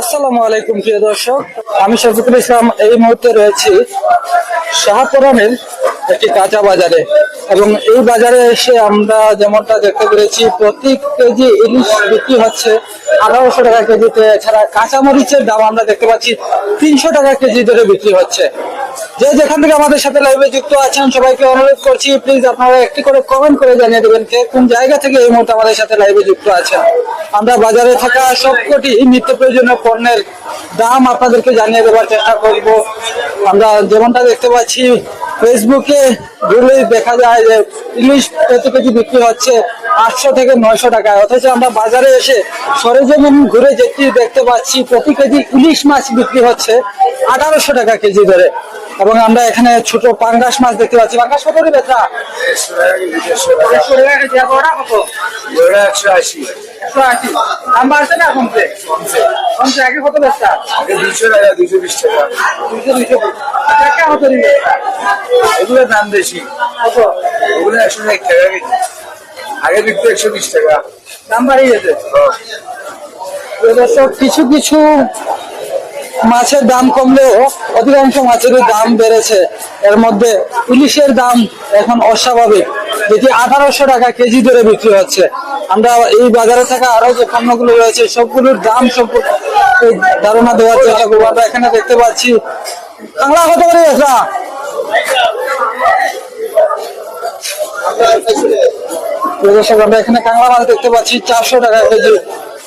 আসসালামু আলাইকুম, প্রিয় দর্শক। আমি শফিকুল ইসলাম, এই মুহূর্তে রয়েছি শাহপুরানের একটি কাঁচা বাজারে। এবং এই বাজারে এসে আমরা যেমনটা দেখতে পেরেছি, প্রতি কেজি ইলিশ বিক্রি হচ্ছে আঠারোশো টাকা কেজিতে। এছাড়া কাঁচামরিচের দাম আমরা দেখতে পাচ্ছি তিনশো টাকা কেজি ধরে বিক্রি হচ্ছে। যে যেখান থেকে আমাদের সাথে লাইভে যুক্ত আছেন, সবাইকে অনুরোধ করছি প্লিজ আপনারা একটি করে কমেন্ট করে জানিয়ে দেবেন কে কোন জায়গা থেকে এই মুহূর্তে আমাদের সাথে লাইভে যুক্ত আছেন। আমরা বাজারে থাকা সবকটি নিত্য প্রয়োজনীয় পণ্যের দাম আপনাদেরকে জানিয়ে দেওয়ার চেষ্টা করব। আমরা যেমনটা দেখতে পাচ্ছি ফেসবুকে ঘুরলেই দেখা যায় যে ইলিশ প্রতি কেজি বিক্রি হচ্ছে আটশো থেকে নয়শো টাকায়। অথচ আমরা বাজারে এসে সরেজমিন ঘুরে যেটি দেখতে পাচ্ছি, প্রতি কেজি ইলিশ মাছ বিক্রি হচ্ছে আঠারোশো টাকা কেজি ধরে। এবং আমরা এখানে ছোট পাঙ্গাস মাছ দেখতে পাচ্ছি। পাঙ্গাস কত করে বেচা? একশো আশি। একশো আশি দাম বাড়ছে না কমছে? কমছে। আগে কত বেচা আগে দুশো টাকা দুশো বিশ টাকা কত এগুলোর দাম বেশি। কত? ওগুলো একশো টাকা আগে বিকতো একশো বিশ টাকা। দাম বাড়িয়ে দর্শক কিছু কিছু মাছের দাম কমলেও অধিকাংশ মাছেরই দাম বেড়েছে। এর মধ্যে ইলিশের দাম এখন অস্বাভাবিক, যেটি আঠারোশো টাকা কেজি ধরে বিক্রি হচ্ছে। আমরা এই বাজারে থাকা আরও যে পণ্যগুলো রয়েছে, সবগুলোর দাম সম্পর্কে ধারণা দেওয়ার চেষ্টা করব আমরা এখানে দেখতে পাচ্ছি। কাংলা কত করে আমরা এখানে কাঁকড়া মাছ দেখতে পাচ্ছি, চারশো টাকা কেজি।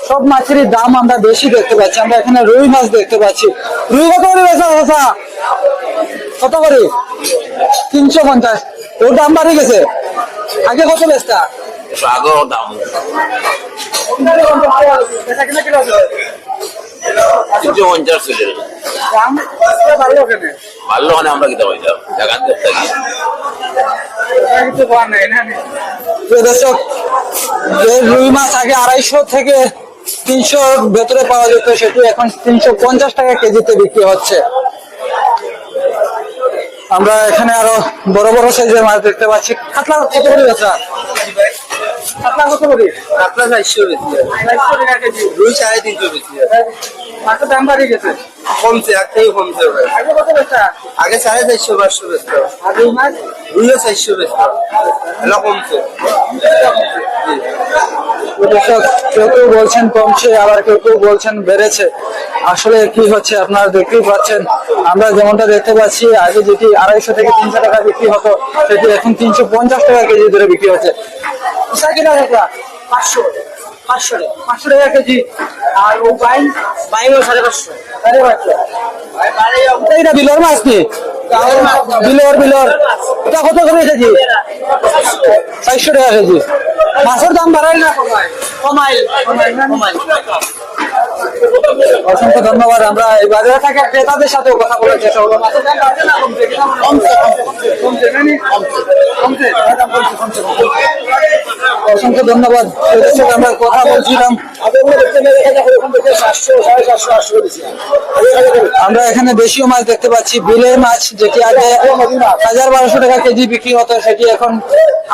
সব মাছেরই দাম আমরা বেশি দেখতে পাচ্ছি। আমরা এখানে রুই মাছ দেখতে পাচ্ছি। রুই কত করে বেচা কত করে? তিনশো পঞ্চাশ। ওর দাম বাড়ে গেছে। আগে কত বেচটা দাম। তিনশো পঞ্চাশ ভালো মানে আমরা কিতা পাইতাম দেখান দেখতে দর্শক রুই মাছ আগে আড়াইশো থেকে তিনশোর ভেতরে পাওয়া যেত সেটি এখন তিনশো পঞ্চাশ টাকা কেজিতে বিক্রি হচ্ছে। আমরা এখানে আরও বড় বড় সাইজের মাছ দেখতে পাচ্ছি। কাতলা কত করে বেচা? কাতলা কত করে? কাতলা চারশো বেশি রুই সাড়ে তিনশো বেশি মাছের দাম বাড়িয়ে গেছে। কমছে এক থেকে কমছে আগে কত বেচা? আগে সাড়ে চারশো পাঁচশো বেচত। আর রুই মাছ দুইও চারশো বেচত। কমছে। কেউ কেউ বলছেন কমছে আবার কেউ কেউ বলছেন বেড়েছে। আসলে কি হচ্ছে আপনারা দেখতেই পাচ্ছেন। আমরা যেমনটা দেখতে পাচ্ছি আগে যেটি আড়াইশো থেকে তিনশো টাকা বিক্রি হতো সেটি এখন তিনশো পঞ্চাশ টাকা কেজি ধরে বিক্রি হচ্ছে। পাঁচশো। পাঁচশো টাকা। পাঁচশো টাকা কেজি। আর ও বাইন? বাইনও সাড়ে পাঁচশো। সাড়ে পাঁচশো। এটা বিলর মাছ কি? বিলর বিলর এটা কত করে কেজি? চারশো টাকা কেজি। মাছের দাম বাড়ায় না? কমাইল। কমায় অসংখ্য ধন্যবাদ, আমরা এই বাজারে থাকা ক্রেতাদের সাথেও কথা বলার চেষ্টা কমছে। অসংখ্য ধন্যবাদ। আমরা কথা বলছিলাম। আমরা এখানে দেশীয় মাছ দেখতে পাচ্ছি। বিলের মাছ, যেটি আগে হাজার বারোশো টাকা কেজি বিক্রি হতো, সেটি এখন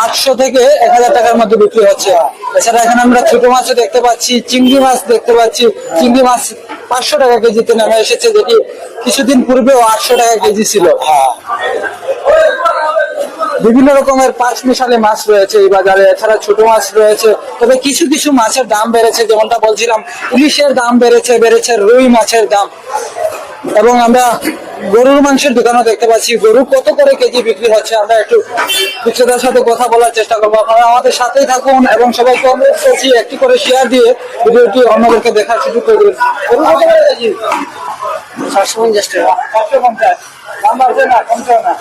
আটশো থেকে এক হাজার টাকার মধ্যে বিক্রি হচ্ছে। এছাড়া এখানে আমরা ছোট মাছও দেখতে পাচ্ছি, চিংড়ি মাছ দেখতে পাচ্ছি। চিংড়ি মাছ পাঁচশো টাকা কেজিতে নেমে এসেছে, যেটি কিছুদিন পূর্বেও আটশো টাকা কেজি ছিল। বিভিন্ন রকমের পাঁচ মিশালে মাছ রয়েছে এই বাজারে এছাড়া ছোট মাছ রয়েছে। তবে কিছু কিছু মাছের দাম বেড়েছে যেমনটা বলছিলাম ইলিশের দাম বেড়েছে বেড়েছে রুই মাছের দাম। এবং আমরা গরুর মাংসের দোকানও দেখতে পাচ্ছি। গরু কত করে কেজি বিক্রি হচ্ছে আমরা একটু বিক্রেতার সাথে কথা বলার চেষ্টা করব। আপনারা আমাদের সাথেই থাকুন এবং সবাইকে অনুরোধ করছি একটি করে শেয়ার দিয়ে ভিডিওটি অন্যদেরকে দেখার সুযোগ করে দেবেন গরু কত করে কেজি? সাতশো পঞ্চাশ টাকা। সাতশো পঞ্চাশ। দাম বাড়ছে না কমছে না।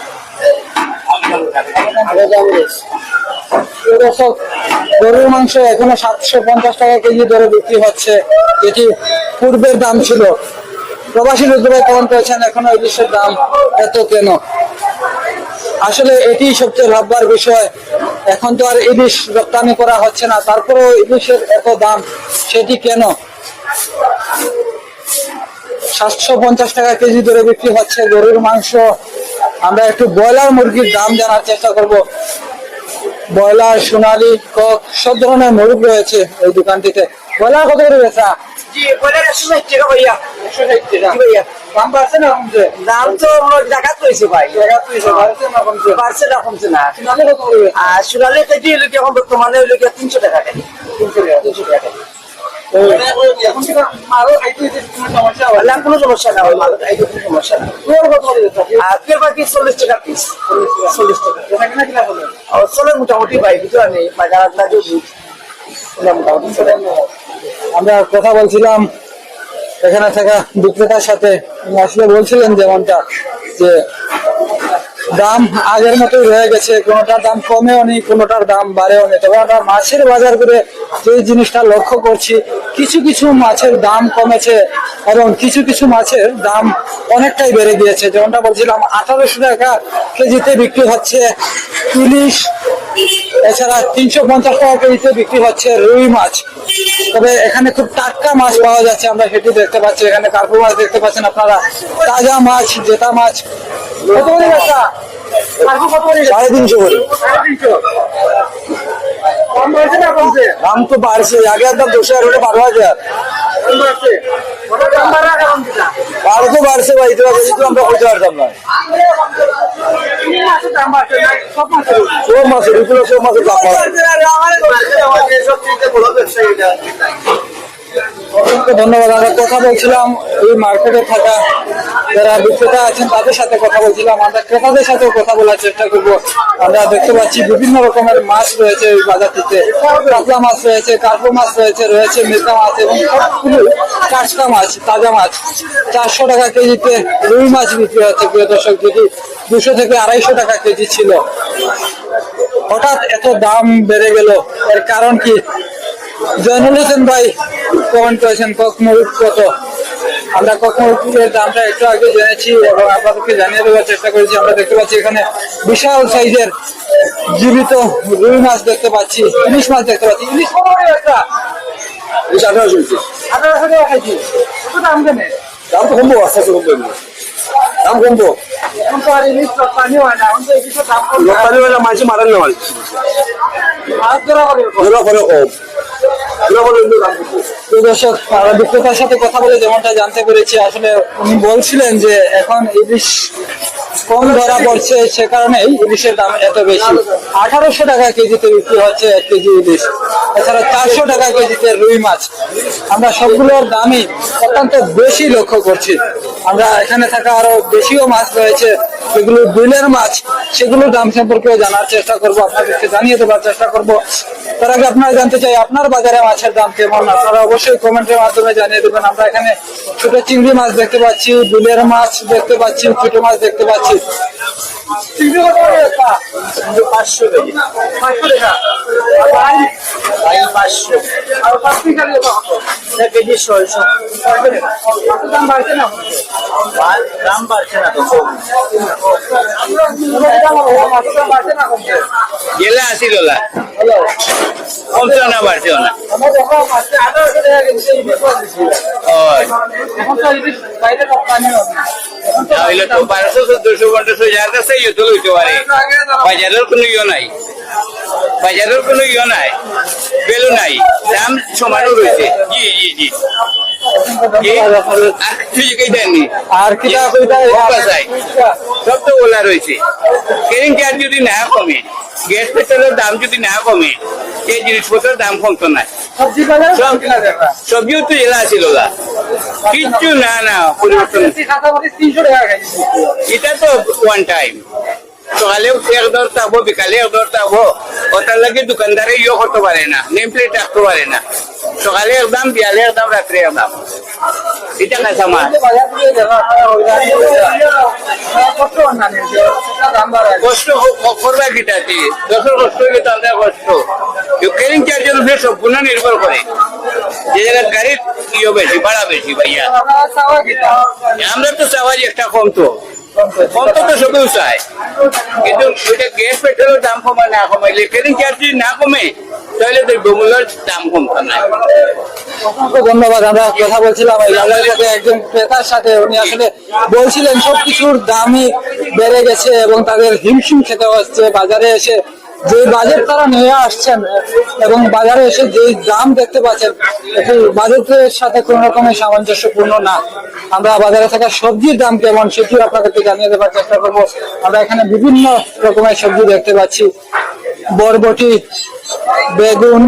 গরুর মাংস এখনও সাতশো পঞ্চাশ টাকা কেজি দরে বিক্রি হচ্ছে। এটি পূর্বের দাম ছিল। প্রবাসী রুদ্রভাই কমন করেছেন এখনও ইলিশের দাম এত কেন? আসলে এটি সবচেয়ে ভাববার বিষয়। এখন তো আর ইলিশ রপ্তানি করা হচ্ছে না। তারপরেও ইলিশের এত দাম, সেটি কেন? সাতশো পঞ্চাশ টাকা কেজি দরে বিক্রি হচ্ছে গরুর মাংস। আমরা একটু ব্রয়লার মুরগির দাম জানার চেষ্টা করব। ব্রয়লার সোনালী কক সব ধরনের মুরগ রয়েছে এই দোকানটিতে। ব্রয়লার কত করে বেচা? দাম তো জায়গা ভাই। না কমছে? না কত আর সোনালি কেজি এখন বর্তমানে টাকা তিনশো টাকা তিনশো টাকা কোনো সমস্যা না সমস্যা না। বাকি চল্লিশ টাকা পিস চল্লিশ টাকা চলে মোটামুটি ভাই বাজার যদি মোটামুটি। চলে আমরা কথা বলছিলাম এখানে থাকা বিক্রেতার সাথে। আসলে বলছিলেন যেমনটা যে দাম আগের মতোই রয়ে গেছে। কোনোটার দাম কমেও নেই, কোনোটার দাম বাড়েও নেই। তবে আমরা মাছের বাজার করে যে জিনিসটা লক্ষ্য করছি, কিছু কিছু মাছের দাম কমেছে এবং কিছু কিছু মাছের দাম অনেকটাই বেড়ে গিয়েছে। যেমনটা বলছিলাম, আঠারোশো টাকা কেজিতে বিক্রি হচ্ছে ইলিশ, এছাড়া তিনশো পঞ্চাশ টাকা কেজিতে বিক্রি হচ্ছে রুই মাছ। তবে এখানে খুব টাটকা মাছ পাওয়া যাচ্ছে, আমরা সেটি দেখতে পাচ্ছি। এখানে কার্পু মাছ দেখতে পাচ্ছেন আপনারা। তাজা মাছ, জেতা মাছ কত করে? কার্পু সাড়ে তিনশো করে দাম তো বাড়ছে আগে একদম দশ হাজার হলে বারো হাজার? বারো তো বাড়ছে ভাই তো আমরা করতে পারতাম না সব মাছের সব অসংখ্য ধন্যবাদ। আমরা কথা বলছিলাম এই মার্কেটে থাকা যারা বিক্রেতা আছেন, তাদের সাথে কথা বলছিলাম। আমরা ক্রেতাদের সাথেও কথা বলার চেষ্টা করব। আমরা দেখতে পাচ্ছি বিভিন্ন রকমের মাছ রয়েছে এই বাজারটিতে। কাতলা মাছ রয়েছে কার্পো মাছ রয়েছে রয়েছে মির্কা মাছ এবং সবগুলো টাটকা মাছ, তাজা মাছ। চারশো টাকা কেজিতে রুই মাছ বিক্রি হচ্ছে, প্রিয় দর্শক, যেটি দুশো থেকে আড়াইশো টাকা কেজি ছিল। হঠাৎ এত দাম বেড়ে গেল। এর কারণ কি? জয়নুল হোসেন ভাই কমেন্ট করেছেন ককমরুদ কত? আমরা ককমরুদের দামটা একটু আগে জেনেছি এবং আপনাদেরকে জানিয়ে দেওয়ার চেষ্টা করেছি। আমরা দেখতে পাচ্ছি এখানে বিশাল সাইজের জীবিত রুই মাছ দেখতে পাচ্ছি ইলিশ মাছ দেখতে পাচ্ছি। ইলিশ একটা? আঠারোশো আঠারোশো টাকা খাইছি দাম কেনে? দাম তো কমবো আস্তে আস্তে কমবো। দাম কমবো। আর ইলিশ রপ্তানি না এখন তো ইলিশের দাম কম লোকালি মাঝে মারেন না ধরা করে তো দর্শক বিক্রেতার সাথে কথা বলে যেমনটা জানতে পেরেছি, আসলে উনি বলছিলেন যে এখন ইলিশ কম ধরা পড়ছে সে কারণেই ইলিশের দাম এত বেশি। আঠারোশো টাকা কেজিতে বিক্রি হচ্ছে এক কেজি ইলিশ। এছাড়া চারশো টাকা কেজিতে রুই মাছ। আমরা সবগুলোর দামই অত্যন্ত বেশি লক্ষ্য করছি। আমরা এখানে থাকা আরও বেশিও মাছ রয়েছে। যেগুলো বিলের মাছ, সেগুলোর দাম সম্পর্কেও জানার চেষ্টা করব, আপনাদেরকে জানিয়ে দেওয়ার চেষ্টা করব। তার আগে আপনারা জানতে চাই, আপনার বাজারে মাছের দাম কেমন? আপনারা অবশ্যই কমেন্টের মাধ্যমে জানিয়ে দেবেন। আমরা এখানে ছোট চিংড়ি মাছ দেখতে পাচ্ছি, বিলের মাছ দেখতে পাচ্ছি, ছোট মাছ দেখতে পাচ্ছি। একটা? পাঁচশো টাকা পাঁচশো টাকা আর পাঁচশো আর এটা কত? এক কেজি ছয়শো দাম বাড়ছে না। দাম বাড়ছে না তো বাড়ছে গেলে আসিল না। কমছে না বাড়ছেও না তাহলে তো বারোশো, চোদ্দশো, পঞ্চাশো, যার কাছে ইয়ে তো লইতে পারে। বাজারের কোনো ইয়ে নাই। বাজারের কোনো ইয়ে নাই বেলু নাই দাম সমানও রয়েছে। জি জি জি। জি। আর তুই দেননি আর কি তা কইতা বাসায়। সব তো ওলা রয়েছে। কেরিং চার্জ যদি না কমে গ্যাস পেট্রোলের দাম যদি না কমে এই জিনিসপত্রের দাম কমতো না। সবজি সব সবজিও তো এলা ছিল না কিচ্ছু না না পরিবর্তন। এটা তো ওয়ান টাইম সকালেও এক দর থাকব বিকালে এক থাকব ওটার লাগে দোকানদারে ইয়ে করতে পারে না নেম প্লেট রাখতে পারে না। সকালে একদম বিয়ালে একদম রাত্রে একদম। এটা হয়ে যায় কষ্ট করবা কিটা কি দশের কষ্ট হইলে তো আমরা কষ্ট। ক্যারিং চার্জের উপরে সম্পূর্ণ নির্ভর করে যে জায়গায় গাড়ির ইয়ে বেশি ভাড়া বেশি ভাইয়া। আমরা তো চাওয়াই একটা কম তো সবেও চায় কিন্তু ওইটা গ্যাস পেট্রোলের দাম কমে না কমে চার্জ না কমে তাহলে দ্রব্যমূল্যের দাম কমতো না। অসংখ্য ধন্যবাদ আমরা কথা বলছিলাম সাথে একজন ক্রেতার সাথে উনি আসলে বলছিলেন সবকিছুর দামই বেড়ে গেছে এবং তাদের হিমশিম খেতে হচ্ছে বাজারে এসে যে বাজেট তারা নিয়ে আসছেন, এবং বাজারে এসে যে দাম দেখতে পাচ্ছেন, এটি বাজেটের সাথে কোন রকমের সামঞ্জস্যপূর্ণ না। আমরা বাজারে থাকা সবজির দাম কেমন সেটিও আপনাদেরকে জানিয়ে দেওয়ার চেষ্টা করব। আমরা এখানে বিভিন্ন রকমের সবজি দেখতে পাচ্ছি। বরবটি, বেগুন,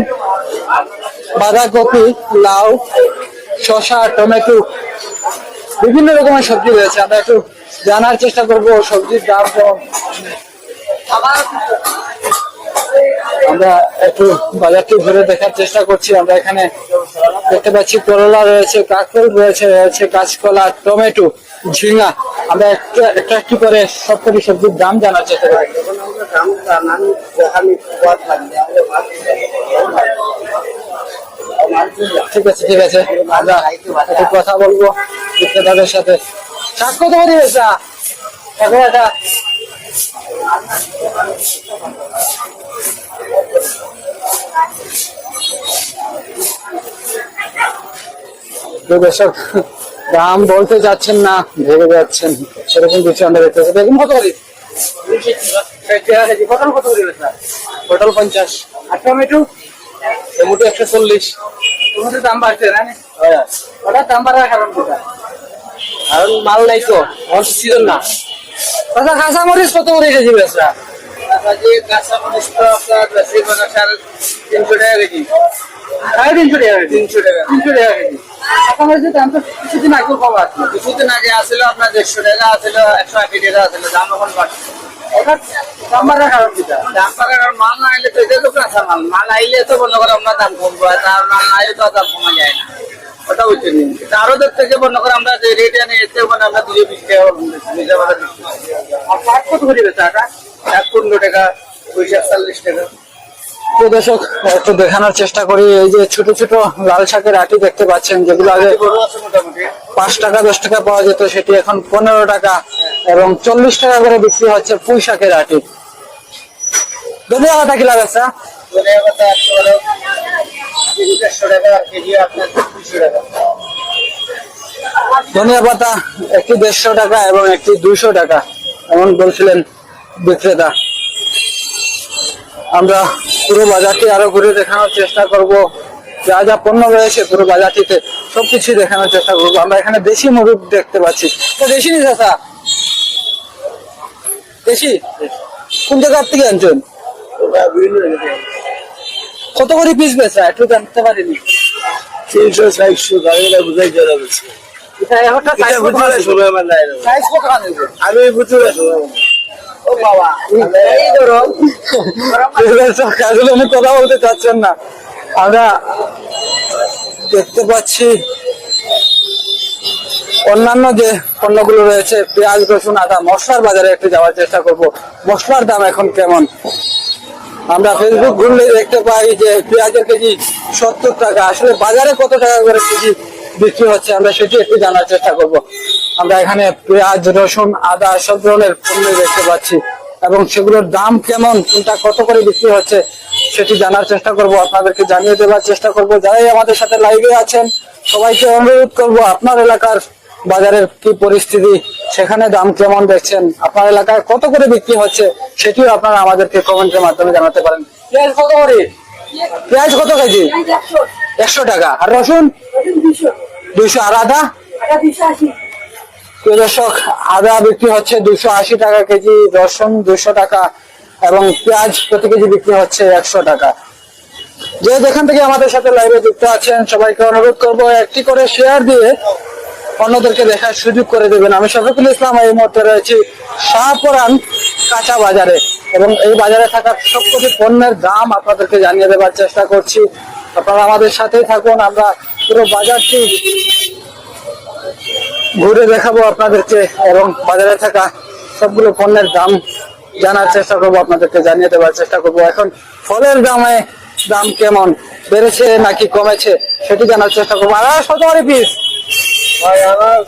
বাঁধাকপি, লাউ, শসা, টমেটো, বিভিন্ন রকমের সবজি রয়েছে। আমরা একটু জানার চেষ্টা করব সবজির দাম কেমন। আমরা একটু বাজারটি ঘুরে দেখার চেষ্টা করছি। আমরা এখানে দেখতে পাচ্ছি করলা রয়েছে, কাঁকরোল রয়েছে রয়েছে কাঁচকলা টমেটো ঝিঙ্গা আমরা একটা একটা একটু করে সবকটি সবজির দাম জানার চেষ্টা করি। ঠিক আছে ঠিক আছে। আমরা একটু কথা বলব বিক্রেতাদের সাথে। শাক কত করে এখন তো দর্শক দাম বলতে যাচ্ছেন না ভেবে যাচ্ছেন। সেরকম কিছু আমরা দেখতে বেগুন কত করে? পটল কত করে পটল পঞ্চাশ। আর টমেটো? টমেটো একশো চল্লিশ। টমেটোর দাম বাড়ছে না? ওটার দাম বাড়ার কারণ কোথা কারণ মাল নাই তো সিজন না। আচ্ছা কাঁচা মরিচ কত করে কেজি বেচরা কাঁচা মরিচ তো আপনার সাড়ে তিনশো টাকা কেজি। সাড়ে তিনশো টাকা তিনশো টাকা। তিনশো টাকা কেজি। কাঁচা মরিচের দাম তো কিছুদিন কম কিছুদিন আগে আসছিল আপনার দেড়শো টাকা আসছিল একশো আশি টাকা আসছিল দাম এখন বাড়ছে। ওটার দাম বাড়ার কারণ কিটা দাম পাকার আর মাল না আইলে তো এটা তো কাঁচা মাল। মাল আইলে তো মনে করো আপনার দাম কমবো তার মাল না আইলে তো দাম কমা যায় না। ওটা আরও থেকে মনে করো আমরা যে রেট আনি এতে মানে আমরা দুশো বিশ টাকা নিজে দিচ্ছি আর শাক কত করে পনেরো টাকা পয়সা চল্লিশ টাকা। তো দর্শক একটু দেখানোর চেষ্টা করি। এই যে ছোট ছোট লাল শাকের আটি দেখতে পাচ্ছেন যেগুলো আগে পাঁচ টাকা দশ টাকা পাওয়া যেত সেটি এখন পনেরো টাকা এবং চল্লিশ টাকা করে বিক্রি হচ্ছে পুঁই শাকের আটি। ধনিয়া পাতা কি লাগাচ্ছে ধনিয়া পাতা একটি দেড়শো টাকা এবং একটি দুইশো টাকা, এমন বলছিলেন বিক্রেতা। আমরা পুরো বাজারটি আরও ঘুরে দেখানোর চেষ্টা করব। যা যা পণ্য রয়েছে পুরো বাজারটিতে সবকিছু দেখানোর চেষ্টা করব। আমরা এখানে দেশি মুরগ দেখতে পাচ্ছি। তো দেশি নি চাচা? দেশি? কোন জায়গার থেকে আনছেন? কত করে পিস বেচা? একটু জানতে পারিনি। তিনশো চারশো গাড়িটা বুঝাই কত আছে? আমি বুঝতে ও বাবা এই ধরো। কথা বলতে চাচ্ছেন না। আমরা দেখতে পাচ্ছি অন্যান্য যে পণ্যগুলো রয়েছে পেঁয়াজ রসুন আদা মশলার বাজারে একটু যাওয়ার চেষ্টা করব। মশলার দাম এখন কেমন? আমরা ফেসবুক ঘুরলে দেখতে পাই যে পেঁয়াজের কেজি সত্তর টাকা। আসলে বাজারে কত টাকা করে কেজি বিক্রি হচ্ছে, আমরা সেটি একটু জানার চেষ্টা করব। আমরা এখানে পেঁয়াজ, রসুন, আদা সব ধরনের পণ্য দেখতে পাচ্ছি। এবং সেগুলোর দাম কেমন, কোনটা কত করে বিক্রি হচ্ছে, সেটি জানার চেষ্টা করব। আপনাদেরকে জানিয়ে দেওয়ার চেষ্টা করব। যারাই আমাদের সাথে লাইভে আছেন, সবাইকে অনুরোধ করব, আপনার এলাকার বাজারের কি পরিস্থিতি, সেখানে দাম কেমন দেখছেন? আপনার এলাকায় কত করে বিক্রি হচ্ছে, সেটিও আপনারা আমাদেরকে কমেন্টের মাধ্যমে জানাতে পারেন। পেঁয়াজ কত করে? পেঁয়াজ কত কেজি? একশো টাকা। আর রসুন? দুইশো। আর আদা? দর্শক, আদা বিক্রি হচ্ছে দুশো আশি টাকা কেজি, রসুন দুশো টাকা, এবং পেঁয়াজ প্রতি কেজি বিক্রি হচ্ছে একশো টাকা। যে যেখান থেকে আমাদের সাথে লাইভে যুক্ত আছেন, সবাইকে অনুরোধ করব একটি করে শেয়ার দিয়ে অন্যদেরকে দেখার সুযোগ করে দেবেন। আমি শফিকুল ইসলাম এই মুহূর্তে রয়েছি শাহপুরান কাঁচা বাজারে এবং এই বাজারে থাকা সবকটি পণ্যের দাম আপনাদেরকে জানিয়ে দেওয়ার চেষ্টা করছি। আপনারা আমাদের সাথেই থাকুন, আমরা পুরো বাজারটি ঘুরে দেখাবো আপনাদেরকে এবং বাজারে থাকা সবগুলো পণ্যের দাম জানার চেষ্টা করব, আপনাদেরকে জানিয়ে দেওয়ার চেষ্টা করব। এখন ফলের দামে দাম কেমন? বেড়েছে নাকি কমেছে সেটি জানার চেষ্টা করব। আর কত পিস। ভাই আমার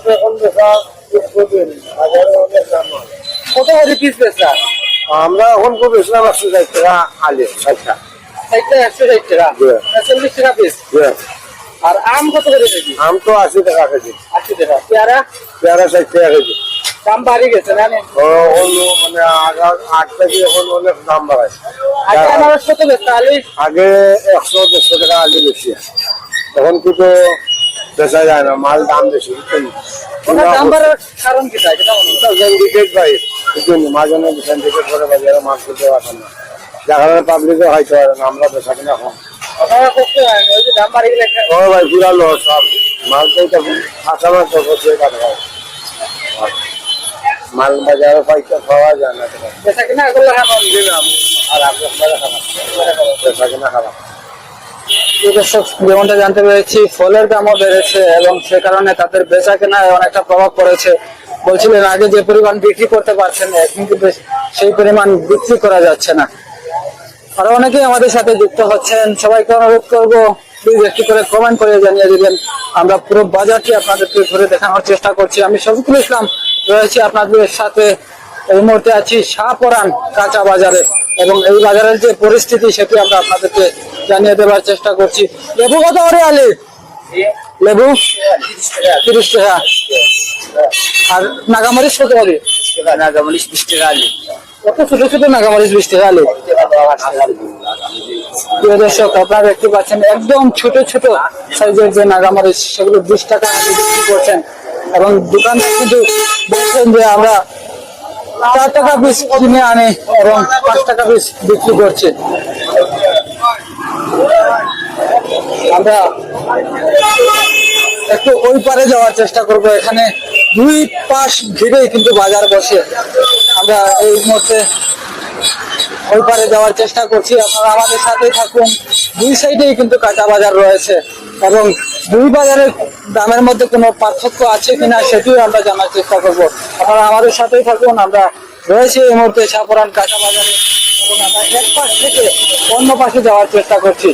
এখন অনেক দাম কত করে পিস বেচা? আমরা এখন খুব টাকা আলে আচ্ছা একটা একশো ষাট টাকা. চল্লিশ টাকা পিস আর আম কত করে কেজি? আম তো আশি টাকা কেজি। আশি টাকা। পেয়ারা? পেয়ারা ষাট টাকা কেজি। দাম বাড়ি গেছে না? মানে আট থেকে এখন অনেক দাম আগে আলি? একশো দেড়শো টাকা আগে বেশি। এখন কিন্তু বেচা যায় না মাল দাম বেশি। সিন্ডিকেট ভাই মাঝে মাঝে সিন্ডিকেট করে বাজারে মাল করতে পারেন না যার কারণে পাবলিকে হয়তো পারে না আমরা বেচা কিনা একটা- ও ভাই পুরা লস সব মাল তো এটা ফাঁসা মাল বাজারে পয়সা পাওয়া যায় না। বেচা কিনা। আর আপনার বেচা কিনা খারাপ যেমনটা জানতে পেরেছি, ফলের দামও বেড়েছে এবং সে কারণে তাদের বেচা কেনায় অনেকটা প্রভাব পড়েছে। বলছিলেন আগে যে পরিমাণ বিক্রি করতে পারছেন, এখন কিন্তু সেই পরিমাণ বিক্রি করা যাচ্ছে না। আরও অনেকেই আমাদের সাথে যুক্ত হচ্ছেন, সবাইকে অনুরোধ করব প্লিজ একটু করে কমেন্ট করে জানিয়ে দিবেন। আমরা পুরো বাজারটি আপনাদেরকে ঘুরে দেখানোর চেষ্টা করছি। আমি শফিকুল ইসলাম, রয়েছি আপনাদের সাথে। এই মুহূর্তে আছি শাহপরান কাঁচা বাজারে এবং এই বাজারের যে পরিস্থিতি সেটি আমরা আপনাদেরকে জানিয়ে দেওয়ার চেষ্টা করছি। লেবু কত করে আলি? লেবু? তিরিশ টাকা। আর নাগামরিচ কত করে নাগামরিচ বিশ টাকা আলি। কত ছোট ছোট নাগামরিচ বিশ টাকা আলি? প্রিয় দর্শক আপনারা দেখতে পাচ্ছেন একদম ছোট ছোট সাইজের যে নাগামরিচ সেগুলো বিশ টাকা আলু বিক্রি করছেন। এবং দোকানদার কিন্তু বলছেন যে আমরা চার টাকা পিস কিনে আনে এবং পাঁচ টাকা পিস বিক্রি করছে। আমরা একটু ওই পারে যাওয়ার চেষ্টা করব। এখানে দুই পাশ ঘিরেই কিন্তু বাজার বসে। আমরা এই মুহূর্তে ওই পারে যাওয়ার চেষ্টা করছি। আপনারা আমাদের সাথেই থাকুন। দুই সাইডেই কিন্তু কাঁচা বাজার রয়েছে এবং দুই বাজারের দামের মধ্যে কোনো পার্থক্য আছে কিনা সেটিও আমরা জানার চেষ্টা করব। আপনারা আমাদের সাথেই থাকুন, আমরা রয়েছি এই মুহূর্তে সাপুরান কাঁচা বাজারে এবং আমরা এক পাশ থেকে অন্য পাশে যাওয়ার চেষ্টা করছি।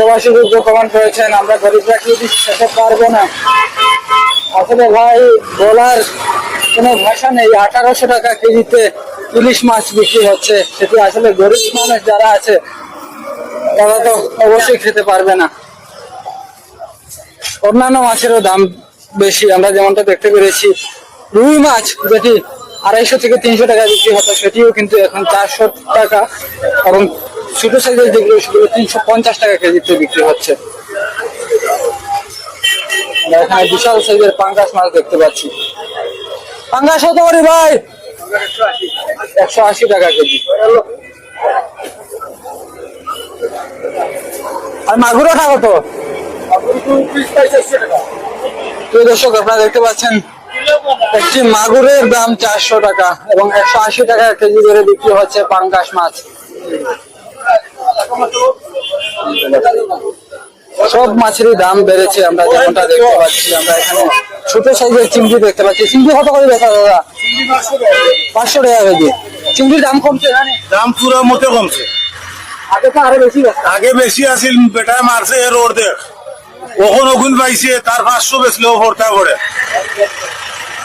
প্রবাসী যুদ্ধ কমেন্ট করেছেন, আমরা গরিবরা কি খেতে পারব না। আসলে ভাই, বলার কোনো ভাষা নেই, আঠারোশো টাকা কেজিতে ইলিশ মাছ বিক্রি হচ্ছে। সেটি আসলে গরিব মানুষ যারা আছে, তারা তো অবশ্যই খেতে পারবে না। অন্যান্য মাছেরও দাম বেশি, আমরা যেমনটা দেখতে পেরেছি। রুই মাছ, যেটি আড়াইশো থেকে তিনশো টাকা বিক্রি হতো, সেটিও কিন্তু এখন চারশো টাকা। এবং ছোট সাইজের যেগুলো, সেগুলো তিনশো পঞ্চাশ টাকা কেজিতে বিক্রি হচ্ছে। এখানে বিশাল সাইজের পাঙ্গাস মাছ দেখতে পাচ্ছি। পাঙ্গাস হতো করি ভাই, একশো আশি টাকা কেজি। আর মাগুরোটা কত প্রিয় দর্শক, আপনারা দেখতে পাচ্ছেন, একটি মাগুরের দাম চারশো টাকা এবং একশো আশি টাকা কেজি ধরে বিক্রি হচ্ছে পাঙ্গাস মাছ। সব মাছেরই দাম বেড়েছে আমরা যেমনটা দেখতে পাচ্ছি আমরা এখানে ছোট সাইজের চিংড়ি দেখতে পাচ্ছি। চিংড়ি কত করে দেখা দাদা? পাঁচশো টাকা কেজি। চিংড়ির দাম কমছে দাম পুরো মতে কমছে। আগে তো আরও বেশি বেচতাম। আগে বেশি আছিল বেটায় মারছে এর ওর দেখ কখন ওগুন পাইছে তার পাঁচশো বেচলেও ভর্তা করে।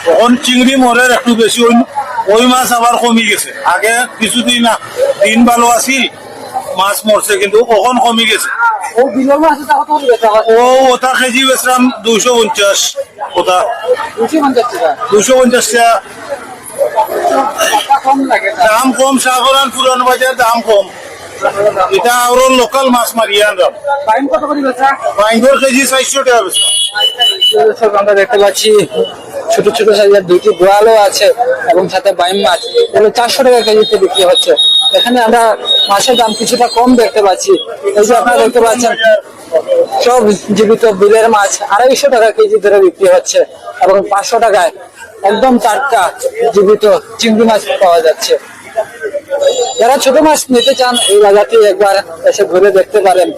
তখন চিংড়ি মরের একটু বেশি ওই ওই মাছ আবার কমি গেছে। আগে কিছুদিন দিন ভালো আছিল মাছ মরছে কিন্তু কখন কমি গেছে। ও ওটা কেজি বেচলাম দুইশো পঞ্চাশ ওটা টাকা? দুইশো পঞ্চাশ টাকা। দাম কম সাগরান পুরান বাজার দাম কম। এটা আরও লোকাল মাছ মারিয়ে আনলাম বাইঙ্গর কেজি চারশো টাকা বেচলাম আমরা দেখতে পাচ্ছি। ছোট ছোট সাইজের দুইটি গোয়ালও আছে এবং সাথে বাইম মাছ। এগুলো চারশো টাকা কেজিতে বিক্রি হচ্ছে। এখানে আমরা মাছের দাম কিছুটা কম দেখতে পাচ্ছি। এই যে আপনারা দেখতে পাচ্ছেন, সব জীবিত বিলের মাছ আড়াইশো টাকা কেজি ধরে বিক্রি হচ্ছে এবং পাঁচশো টাকায় একদম টাটকা জীবিত চিংড়ি মাছ পাওয়া যাচ্ছে। যারা ছোট মাছ নিতে চান, এই বাজারটি একবার এসে ঘুরে দেখতে পারেন।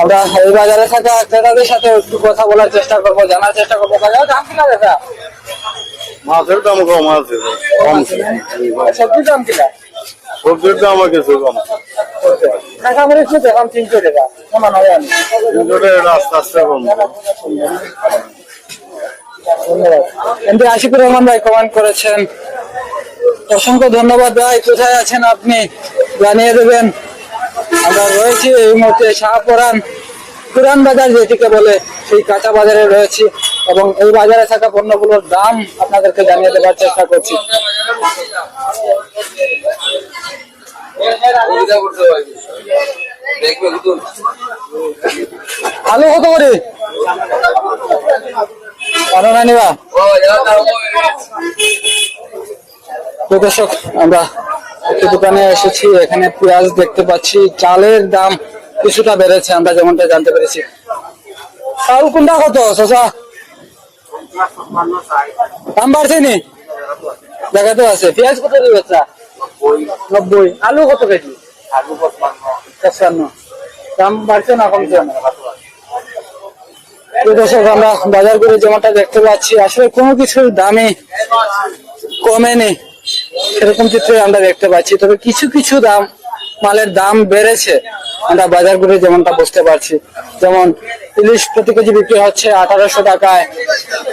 আমরা এই বাজারে থাকা ক্রেতাদের সাথে একটু কথা বলার চেষ্টা করব, জানার চেষ্টা করব। দাম কিনা দাদা মাছের দাম কম আছে কম সবজির দাম কিনা? সবজির দাম কিছু কম। কাঁচামরিচ তো এখন তিনশো টাকা সমান হবে আমি আস্তে আস্তে কম। ধন্যবাদ। এমপি আশিকুর রহমান ভাই কমেন্ট করেছেন। অসংখ্য ধন্যবাদ ভাই কোথায় আছেন আপনি? জানিয়ে দেবেন। আমরা রয়েছি এই মুহূর্তে শাহপুরান। পুরান বাজার যেটিকে বলে সেই কাঁচা বাজারে রয়েছি। এবং এই বাজারে থাকা পণ্যগুলোর দাম আপনাদেরকে জানিয়ে দেওয়ার চেষ্টা করছি। আলু কত করে দর্শক, আমরা একটি দোকানে এসেছি, এখানে পেঁয়াজ দেখতে পাচ্ছি। চালের দাম কিছুটা বেড়েছে, আমরা যেমনটা জানতে পেরেছি। চাউল কোনটা কত শশা দাম বাড়ছে নি দেখাতে আছে। পেঁয়াজ কত নব্বই। আলু কত কেজি? পঁচপান্ন। দাম বাড়ছে না কমছে? না তো দর্শক আমরা বাজার করে যেমনটা দেখতে পাচ্ছি। আসলে কোনো কিছুর দামে কমেনি। সেরকম চিত্র আমরা দেখতে পাচ্ছি। তবে কিছু কিছু দাম মালের দাম বেড়েছে। আমরা বাজার করে যেমনটা বুঝতে পারছি, যেমন ইলিশ প্রতি কেজি বিক্রি হচ্ছে আঠারোশো টাকায়,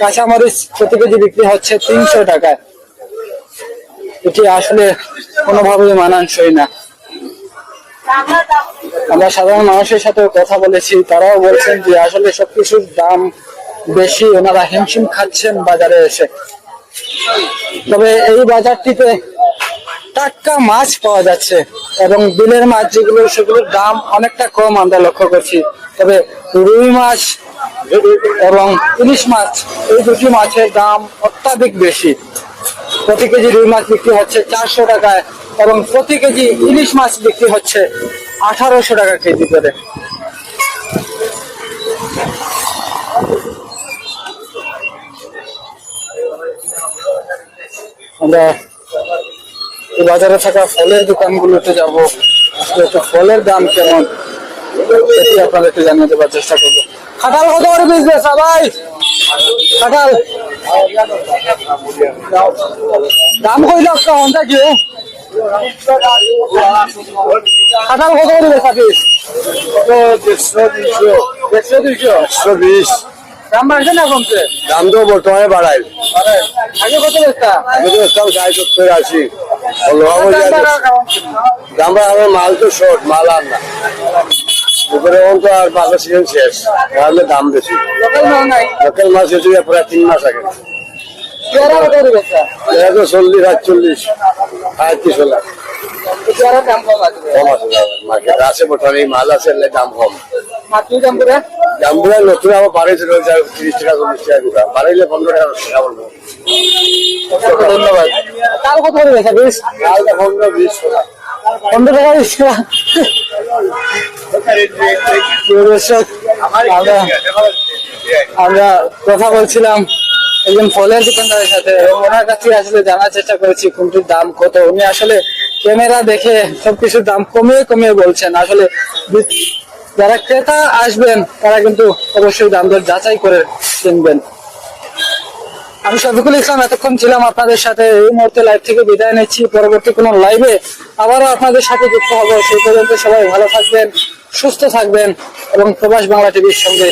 কাঁচামরিচ প্রতি কেজি বিক্রি হচ্ছে তিনশো টাকায়। এটি আসলে কোনোভাবেই মানানসই না। আমরা সাধারণ মানুষের সাথে কথা বলেছি, তারাও বলছেন যে আসলে সবকিছুর দাম বেশি, ওনারা হিমশিম খাচ্ছেন বাজারে এসে। তবে এই বাজারটিতে টাটকা মাছ পাওয়া যাচ্ছে এবং বিলের মাছ যেগুলো, সেগুলোর দাম অনেকটা কম, আমরা লক্ষ্য করছি। তবে রুই মাছ এবং ইলিশ মাছ, এই দুটি মাছের দাম অত্যাধিক বেশি। প্রতি কেজি রুই মাছ বিক্রি হচ্ছে চারশো টাকায় এবং প্রতি কেজি ইলিশ মাছ বিক্রি হচ্ছে আঠারোশো টাকা কেজি করে। আমরা বাজারে থাকা ফলের দোকানগুলোতে যাব। একটু ফলের দাম কেমন? সেটি আপনাদেরকে জানিয়ে দেওয়ার চেষ্টা করব। খাটাল কত করে বিজনেস ভাই? খাটাল দাম কইল কোনটা কি খাটাল কত করে বেচা পিস দেড়শো দুইশো। একশো বিশ দাম বাড়ছে না কমছে? দাম তো বর্তমানে আরে, আগে কত বেচতা? আমি তো একদম ষাট সত্তর আশি। দাম আমার মাল তো শর্ট মাল আর না। দুপুরে এখন তো আর বাজার সিজন শেষ। তাহলে দাম বেশি। লোকাল মাছ এসে প্রায় তিন মাস আগে। চল্লিশ আটচল্লিশ আটত্রিশ হলো। পেয়ারা দাম কম আছে। কম আছে মার্কেট আছে বর্তমানে মাল আছে এলে দাম কম। মাতৃ দাম করে নতুন আবার বাড়িয়েছে রয়েছে তিরিশ টাকা চল্লিশ টাকা দিবা বাড়াইলে পনেরো টাকা টাকা বলব। ধন্যবাদ। তার কত করে বেচা বিশ? তাহলে পনেরো বিশ টাকা। পনেরো টাকা বিশ টাকা দর্শক, আমরা আমরা কথা বলছিলাম একজন ফলের দোকানদারের সাথে এবং ওনার কাছে আসলে জানার চেষ্টা করেছি কোনটির দাম কত। উনি আসলে ক্যামেরা দেখে সবকিছুর দাম কমিয়ে কমিয়ে বলছেন। আসলে যারা ক্রেতা আসবেন, তারা কিন্তু অবশ্যই দাম দর যাচাই করে কিনবেন। আমি শফিকুল ইসলাম, এতক্ষণ ছিলাম আপনাদের সাথে। এই মুহূর্তে লাইভ থেকে বিদায় নিচ্ছি। পরবর্তী কোনো লাইভে আবারও আপনাদের সাথে যুক্ত হব। সেই পর্যন্ত সবাই ভালো থাকবেন, সুস্থ থাকবেন এবং প্রবাস বাংলা টিভির সঙ্গে